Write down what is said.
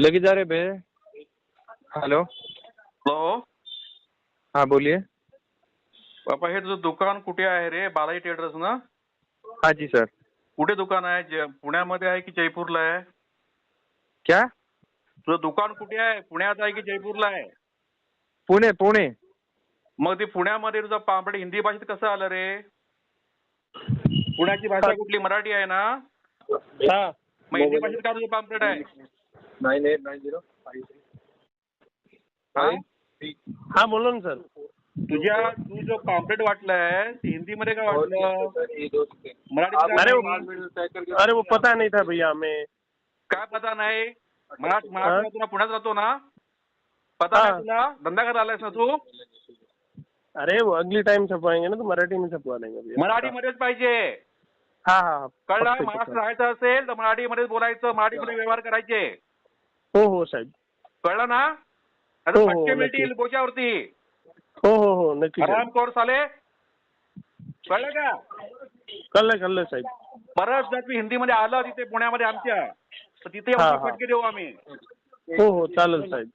लगेच जा रे बे. हॅलो हॅलो हा बोलिए बाबा हे तुझं दुकान कुठे आहे रे? बालाजी ट्रेडर्स ना? हाँ जी सर. कुठे दुकान आहे? जे- पुण्यामध्ये आहे की जयपूरला आहे? क्या? तुझं दुकान कुठे आहे? पुण्यात आहे की जयपूरला आहे? पुणे पुणे. मग ते पुण्यामध्ये तुझं पापड हिंदी भाषेत कसं आलं रे? पुण्याची भाषा कुठली? मराठी आहे ना? हा. मग हिंदी भाषेत का तुझं पाम्पलेट आहे? नाईन एट नाईन झिरो हा? हा बोला ना सर. तुझ्या तू जो पाम्पलेट वाटलाय ते हिंदीमध्ये काय वाटलं? मराठीत अरे काय वो नाही? अरे वो पता नहीं था भैया हमें. काय पता नाही? मराठी हा? मराठी तुला पुण्यात राहतो ना? पता हा. नाही तुला? धंदा करायला आलायस ना तू? अरे वो अगली टाइम छपवाएंगे ना तो मराठी में छपवा देंगे भैया. मराठीमध्येच पाहिजे. हाँ हाँ हाँ, कळलं? पक्का, महाराष्ट्र पक्का. राहायचं असेल तर मराठीमध्येच बोलायचं मराठीमध्ये व्यवहार करायचे. हो हो साहेब. कळलं ना? हो, आता हो, फटके नक्की. मिळतील बोच्यावरती. हो हो हो नक्की साहेब. आराम कोर साले. कळलं का? कळलं कळलं साहेब. परत जर तू हिंदीमध्ये आलं तिथे पुण्यामध्ये आमच्या. तर तिथे हा, हा. फटके देऊ आम्ही. हो हो चालेल साहेब.